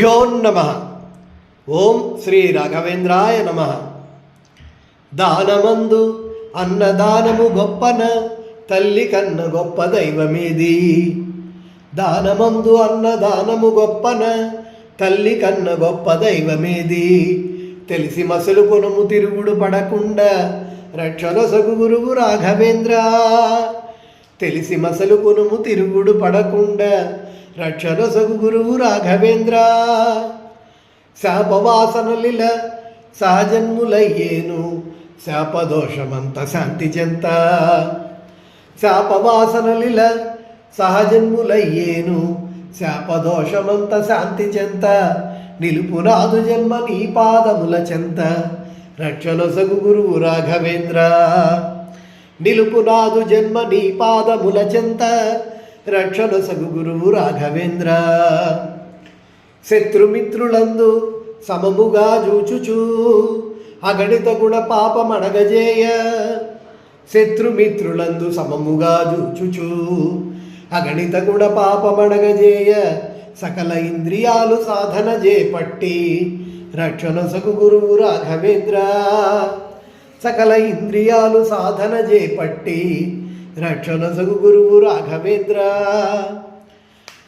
భ్యోన్నమ ఓం శ్రీ రాఘవేంద్రాయ నమ. దానమందు అన్నదానము గొప్పన తల్లి కన్న గొప్ప దైవమేది. దానమందు అన్నదానము గొప్పన తల్లి కన్న గొప్ప దైవమేది. తెలిసి మసలు కొనుము తిరుగుడు పడకుండా రక్షణ సగు గురువు రాఘవేంద్ర. తెలిసి మసలు కొనుము తిరుగుడు పడకుండా రక్షణ సగు గురువు రాఘవేంద్ర. శాపవాసనలిల సహజన్ములయ్యేను. శాపదోషమంత శాంతి చెంత శాపవాసనలిల సహజన్ములయ్యేను. శాపదోషమంత శాంతి చెంత నిలుపునాదు జన్మ నీ పాదముల చెంత. రక్షణ సగు గురువు రాఘవేంద్ర. నిలుపునాదు జన్మ నీ పాదముల చెంత. రక్షణ సగు గురువు రాఘవేంద్ర. శత్రుమిత్రులందు సమముగా జూచుచు అగణిత గుణ పాపమడగజేయ శత్రుమిత్రులందు సమముగా జూచుచు అగణిత గుణ పాపమడగజేయ సకల ఇంద్రియాలు సాధన చేపట్టి రక్షణ సగు గురువు రాఘవేంద్ర. సకల ఇంద్రియాలు సాధన చేపట్టి రక్షణ సగు గురువు రాఘవేంద్ర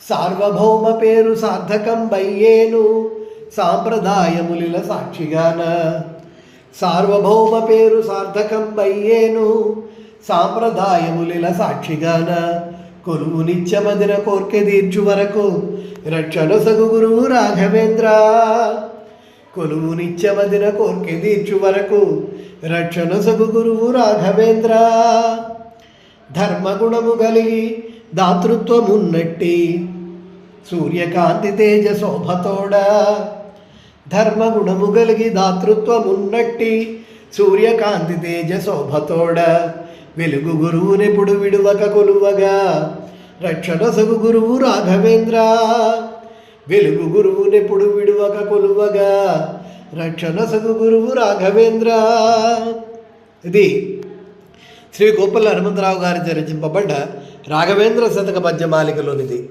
సార్వభౌమ పేరు సార్థకం బయ్యేను సాంప్రదాయములిల సాక్షిగాన సార్వభౌమ పేరు సార్థకం బయ్యేను సాంప్రదాయములిల సాక్షిగాన కొలువు నిత్యమదిన కోర్కె తీర్చు వరకు రక్షణ సగు గురువు రాఘవేంద్ర కొలువు నిత్యమదిన కోర్కె తీర్చు వరకు రక్షణ సగు గురువు రాఘవేంద్ర ధర్మగుణము కలిగి దాతృత్వమున్నట్టి సూర్యకాంతి తేజ శోభతోడ ధర్మగుణము కలిగి దాతృత్వమున్నట్టి సూర్యకాంతి తేజ శోభతోడ వెలుగు గురువునెప్పుడు విడువక కొలువగా రక్షణ సగు గురువు రాఘవేంద్ర వెలుగు గురువునెప్పుడు విడువక కొలువగా రక్షణ సగు గురువు రాఘవేంద్ర ఇది శ్రీ గోపల్ల హనుమంతరావు గారి రచింపబడ్డ రాఘవేంద్ర శతక పద్యమాలికలోనిది